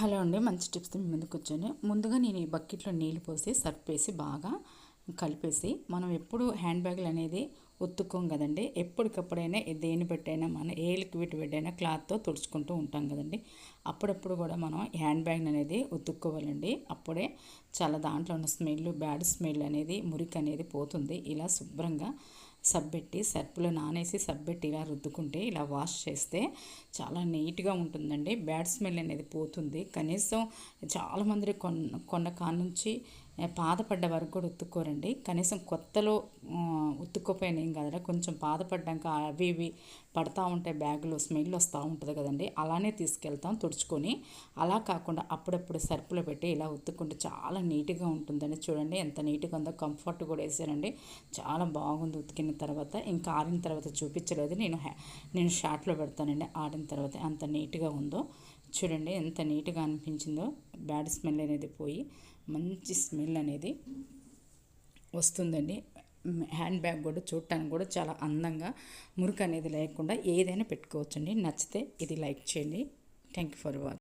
Hello అండి మంచి tips మీ ముందుకు వచ్చాను. ముందుగా నేను ఈ బకెట్లో నీళ్ళు పోసి సర్ఫ్ వేసి బాగా కలిపేసి మనం ఎప్పుడు హ్యాండ్ బ్యాగులు అనేది ఉత్తుకోం కదండి. ఎప్పటికప్పుడైనా దేని పెట్టైనా మన ఏ లిక్విడ్ పెట్టైనా క్లాత్తో తుడుచుకుంటూ ఉంటాం కదండి. అప్పుడప్పుడు కూడా మనం హ్యాండ్ బ్యాగ్ అనేది ఉతుక్కోవాలండి. అప్పుడే చాలా దాంట్లో ఉన్న స్మెల్ బ్యాడ్ స్మెల్ అనేది మురికి అనేది పోతుంది. ఇలా శుభ్రంగా సబ్బెట్టి సర్పులో నానేసి సబ్బెట్టి ఇలా రుద్దుకుంటే ఇలా వాష్ చేస్తే చాలా నీట్గా ఉంటుందండి. బ్యాడ్ స్మెల్ అనేది పోతుంది. కనీసం చాలామంది కొన్న కొండ కాడ నుంచి పాదపడ్డ వరకు కూడా ఉత్తుక్కోరండి. కనీసం కొత్తలో ఉత్తుక్కోపోయిన ఏం కదరా కొంచెం బాధపడ్డాక అవి ఇవి పడతా ఉంటాయి బ్యాగులో స్మెల్ వస్తూ ఉంటుంది కదండి. అలానే తీసుకెళ్తాం తుడుచుకొని. అలా కాకుండా అప్పుడప్పుడు సర్పులో పెట్టి ఇలా ఉత్తుకుంటే చాలా నీట్గా ఉంటుందని చూడండి ఎంత నీట్గా ఉందో కంఫర్ట్ కూడా వేసానండి చాలా బాగుంది ఉతికిన తర్వాత. ఇంకా ఆరిన తర్వాత చూపించలేదు. నేను నేను షార్ట్లో పెడతానండి. ఆడిన తర్వాత అంత నీట్గా ఉందో. చూడండి ఎంత నీట్గా అనిపించిందో. బ్యాడ్ స్మెల్ అనేది పోయి మంచి స్మెల్ అనేది వస్తుందండి. హ్యాండ్ బ్యాగ్ కూడా చూడటానికి కూడా చాలా అందంగా మురికి అనేది లేకుండా ఏదైనా పెట్టుకోవచ్చండి. నచ్చితే ఇది లైక్ చేయండి. Thank you for watch